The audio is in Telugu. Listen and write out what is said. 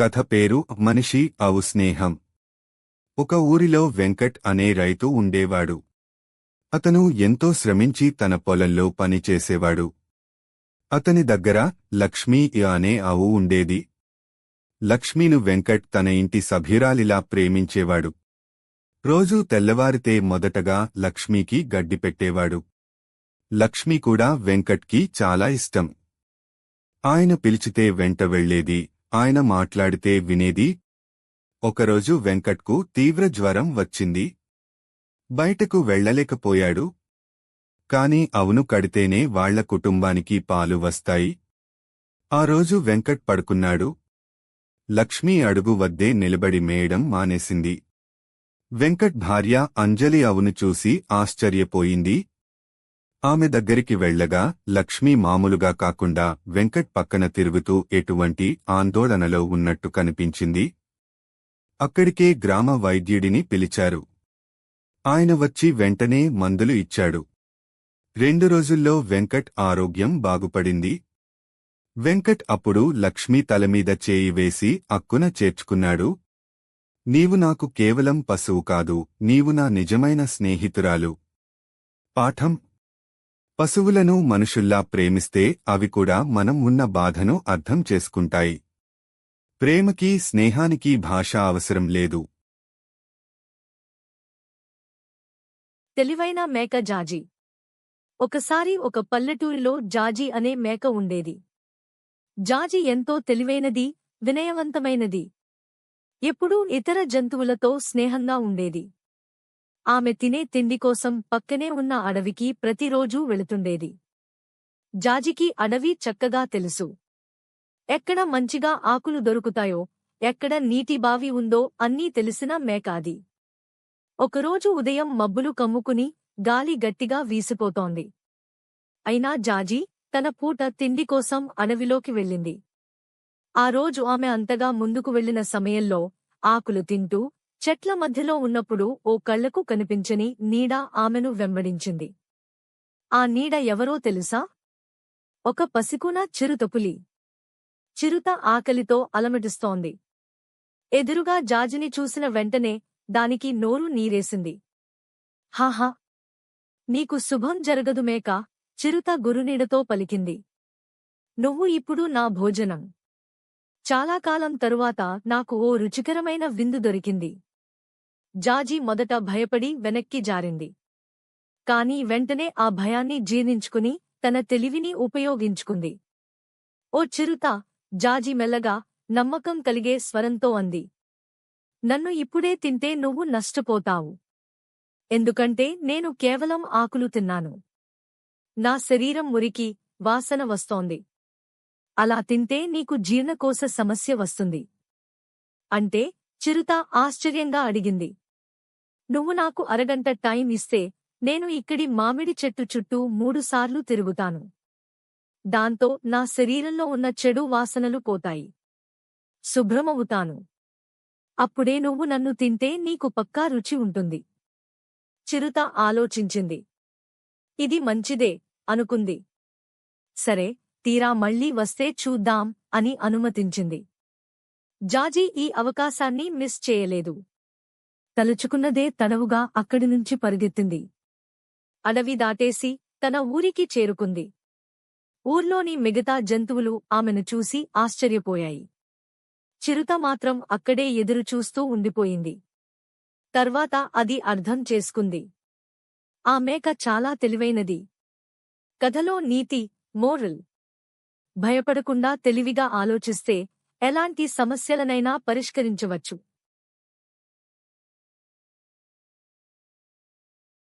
కథ పేరు మనిషి అవు స్నేహం. ఒక ఊరిలో వెంకట్ అనే రైతు ఉండేవాడు. అతను ఎంతో శ్రమించి తన పొలంలో పనిచేసేవాడు అతని దగ్గర లక్ష్మీ అనే ఆవు ఉండేది. లక్ష్మీను వెంకట్ తన ఇంటి సభ్యురాలిలా ప్రేమించేవాడు. రోజూ తెల్లవారితే మొదటగా లక్ష్మీకి గడ్డి పెట్టేవాడు. లక్ష్మి కూడా వెంకట్కి చాలా ఇష్టం. ఆయన పిలిచితే వెంట వెళ్ళేది ఆయన మాట్లాడితే వినేది ఒకరోజు వెంకట్కు తీవ్ర జ్వరం వచ్చింది. బయటకు వెళ్ళలేకపోయాడు కాని అవును కడితేనే వాళ్ళ కుటుంబానికి పాలు వస్తాయి. ఆ రోజు వెంకట్ పడుకున్నాడు. లక్ష్మీ అడుగు వద్దే నిలబడి మేయడం మానేసింది. వెంకట్ భార్య అంజలి అవును చూసి ఆశ్చర్యపోయింది. ఆమె దగ్గరికి వెళ్ళగా లక్ష్మీ మామూలుగా కాకుండా వెంకట్ పక్కన తిరుగుతూ ఎటువంటి ఆందోళనలో ఉన్నట్టు కనిపించింది. అక్కడికే గ్రామ వైద్యుడిని పిలిచారు. ఆయన వచ్చి వెంటనే మందులు ఇచ్చాడు. రెండు రోజుల్లో వెంకట్ ఆరోగ్యం బాగుపడింది. వెంకట్ అప్పుడు లక్ష్మీ తలమీద చేయి వేసి అక్కున చేర్చుకున్నాడు. నీవు నాకు కేవలం పశువు కాదు నీవు నా నిజమైన స్నేహితురాలు. పాఠం పశువులను మనుషుల్లా ప్రేమిస్తే అవి కూడా మనం ఉన్న బాధను అర్థం చేసుకుంటాయి. ప్రేమకి స్నేహానికి భాష అవసరం లేదు. తెలివైన మేక జాజీ. ఒకసారి ఒక పల్లెటూరిలో జాజీ అనే మేక ఉండేది. జాజీ ఎంతో తెలివైనది వినయవంతమైనది. ఎప్పుడూ ఇతర జంతువులతో స్నేహంగా ఉండేది. ఆమె తినే తిండి కోసం పక్కనే ఉన్న అడవికి ప్రతిరోజూ వెళుతుండేది. జాజికి అడవి చక్కగా తెలుసు. ఎక్కడ మంచిగా ఆకులు దొరుకుతాయో ఎక్కడ నీటి బావి ఉందో అన్నీ తెలిసిన మేకాది. ఒకరోజు ఉదయం మబ్బులు కమ్ముకుని గాలి గట్టిగా వీసిపోతోంది. అయినా జాజీ తన పూట తిండి కోసం అడవిలోకి వెళ్ళింది. ఆ రోజు ఆమె అంతగా ముందుకు వెళ్ళిన సమయంలో ఆకులు తింటూ చెట్ల మధ్యలో ఉన్నప్పుడు ఓ కళ్ళకు కనిపించని నీడ ఆమెను వెంబడించింది. ఆ నీడ ఎవరో తెలుసా? ఒక పసికున చిరుతపులి. చిరుత ఆకలితో అలమటిస్తోంది. ఎదురుగా జాజిని చూసిన వెంటనే దానికి నోరు నీరేసింది. హాహా! నీకు శుభం జరగదు మేక చిరుత గురునీడతో పలికింది. నువ్వు ఇప్పుడు నా భోజనం. చాలా కాలం తరువాత నాకు ఓ రుచికరమైన విందు దొరికింది. జాజీ మొదట భయపడి వెనక్కి జారింది. కాని వెంటనే ఆ భయాన్ని జీర్ణించుకుని తన తెలివిని ఉపయోగించుకుంది. ఓ చిరుత జాజీ మెల్లగా నమ్మకం కలిగే స్వరంతో అంది. నన్ను ఇప్పుడే తింటే నువ్వు నష్టపోతావు. ఎందుకంటే నేను కేవలం ఆకులు తిన్నాను. నా శరీరం మురికి వాసన వస్తోంది. అలా తింటే నీకు జీర్ణకోశ సమస్య వస్తుంది. అంటే చిరుత ఆశ్చర్యంగా అడిగింది. నువ్వు నాకు అరగంట టైం ఇస్తే నేను ఇక్కడి మామిడి చెట్టు చుట్టూ మూడుసార్లు తిరుగుతాను. దాంతో నా శరీరంలో ఉన్న చెడు వాసనలు పోతాయి. శుభ్రమవుతాను. అప్పుడే నువ్వు నన్ను తింటే నీకు పక్కా రుచి ఉంటుంది చిరుత ఆలోచించింది. ఇది మంచిదే అనుకుంది. సరే తీరా మళ్ళీ వస్తే చూద్దాం అని అనుమతించింది. జాజీ ఈ అవకాశాన్ని మిస్ చేయలేదు. తలుచుకున్నదే తడవుగా అక్కడి నుంచి అడవి దాటేసి తన ఊరికి చేరుకుంది. ఊర్లోని మిగతా జంతువులు ఆమెను చూసి ఆశ్చర్యపోయాయి. చిరుత మాత్రం అక్కడే ఎదురుచూస్తూ ఉండిపోయింది. తర్వాత అది అర్థం చేసుకుంది. ఆ మేక చాలా తెలివైనది. కథలో నీతి మోరల్. భయపడకుండా తెలివిగా ఆలోచిస్తే ఎలాంటి సమస్యలనైనా పరిష్కరించవచ్చు.